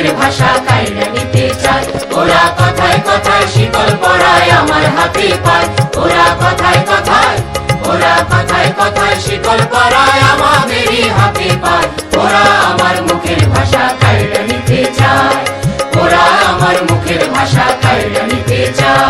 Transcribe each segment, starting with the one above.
মুখের ভাষা নিতে ওরা কথায় কথায় শীতল পড়ায়, আমার পায়। ওরা কথায় কথায়, ওরা কথায় কথায় শীতল পড়ায়, আমাদেরই পায়। ওরা আমার মুখের ভাষা কাইরা নিতে চায়। ওরা আমার মুখের ভাষা কাইরা নিতে চায়।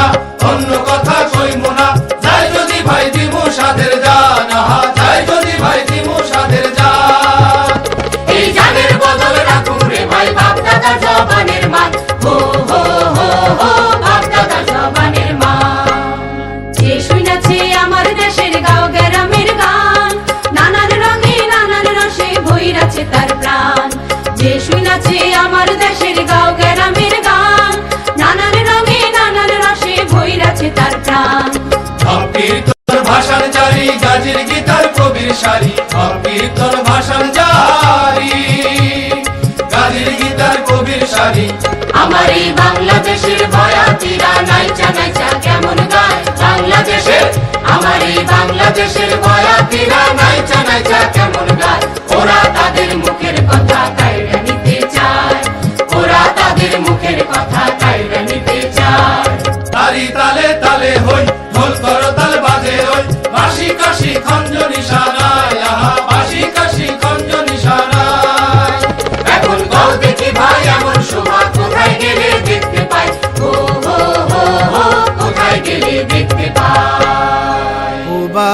এই বাংলাদেশের বয়াতিরা নাইচা নাইচা কেমন গায়? বাংলাদেশের আমার এই বাংলাদেশের বয়াতিরা নাইচা নাইচা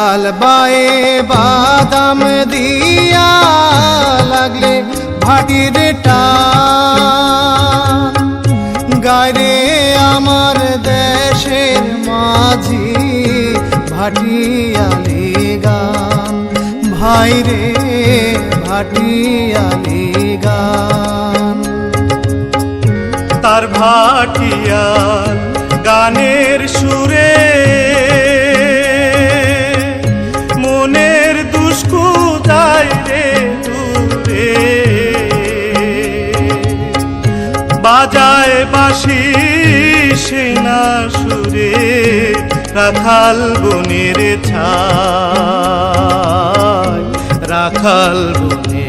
উবাল বায়ে বাদাম দিয়া লাগলে ভাটির গায়ে আমার দেশের মাঝি ভাটিয়ালি গান। ভাই রে ভাটিয়ালি গান। তার ভাটিয়াল গানের সুরে বাঁশি সেনা সুরে রাখাল বনের ছায় রাখাল বনের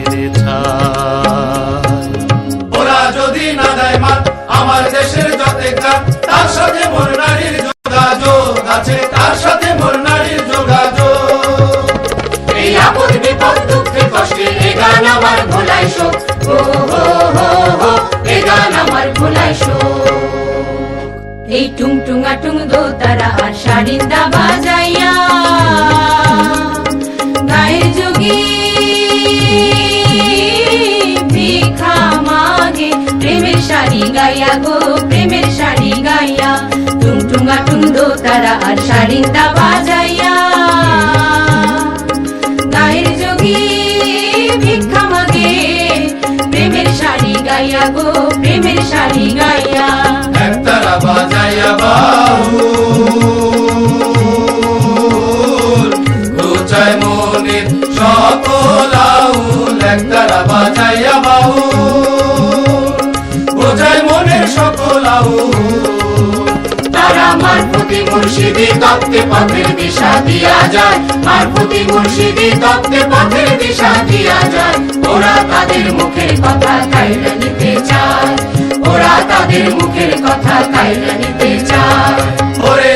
এই টুং টুঙা টুং দো তারা আর সারিন্দা বাজাইয়া। গায়ের যোগী ভিখা মাগে, প্রেমের শাড়ি গাইয়া গো, প্রেমের শাড়ি গাইয়া। টুং টুঙা টুং দো তারা আর সারিন্দা বাজাইয়া। গায়ের যোগী ভিক্ষা মাগে, প্রেমের শাড়ি গাইয়া গো, প্রেমের ঘুচায় মনের সকল আউল একতারা বাজাইয়া বাহু বোঝায় মনের সকল আউল। তারা মারফতি মুর্শিদি পথের দিশা দিয়া যায়। মারফতি মুর্শিদি পথের দিশা দিয়া যায়। ওরা তাদের মুখের কথা কাইরা নিতে চায়। ওরা তাদের মুখের কথা কাইরা নিতে চায়। ওরে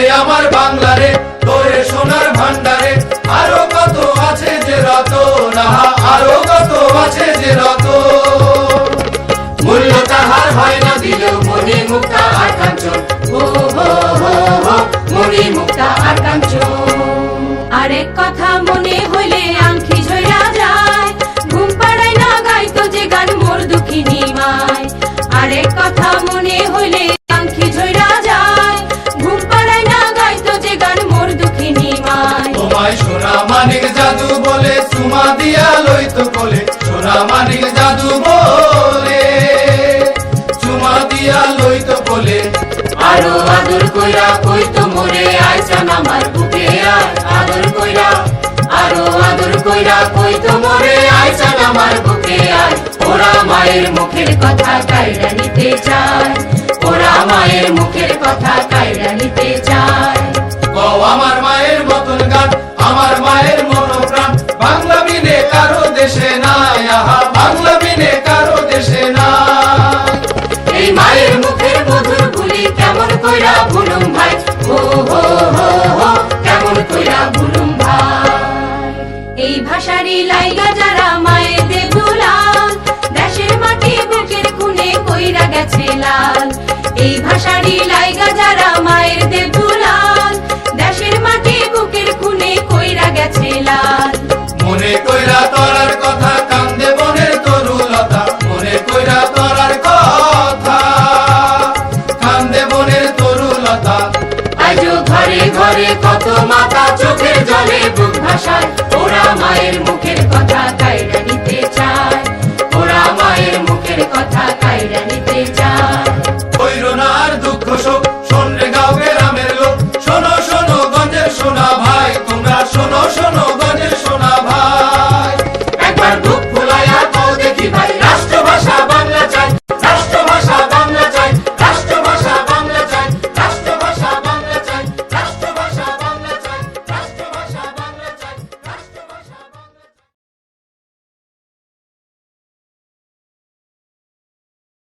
মুখের কথা কায়রা নিতে চায়। ওরা মায়ের মুখের কথা কায়রা নিতে চায়। কও আমার মায়ের মতন গান আমার মায়ের মনোপ্রাণ। বাংলা বিনে কারও দেশে নাই আহা বাংলা বিনে কারও দেশে নাই। এই মায়ের মুখের মধুর বুলি কেমন কইরা ভুলুম ভাই? হো হো হো হো কেমন কইরা ভুলুম ভাই? এই ভাষারি লাইল মাটি বুকের খুনে কইরা গেছে লাল। এই ভাষারই লাইগা যারা মায়ের দেব দুলাল দেশের মাটি বুকের খুনে কইরা গেছে লাল। মনে কইরা তরার কথা কত মাতা চোখের জলে বুক ভাষায় ওরা মায়ের মুখের কথা কাইরা Tata.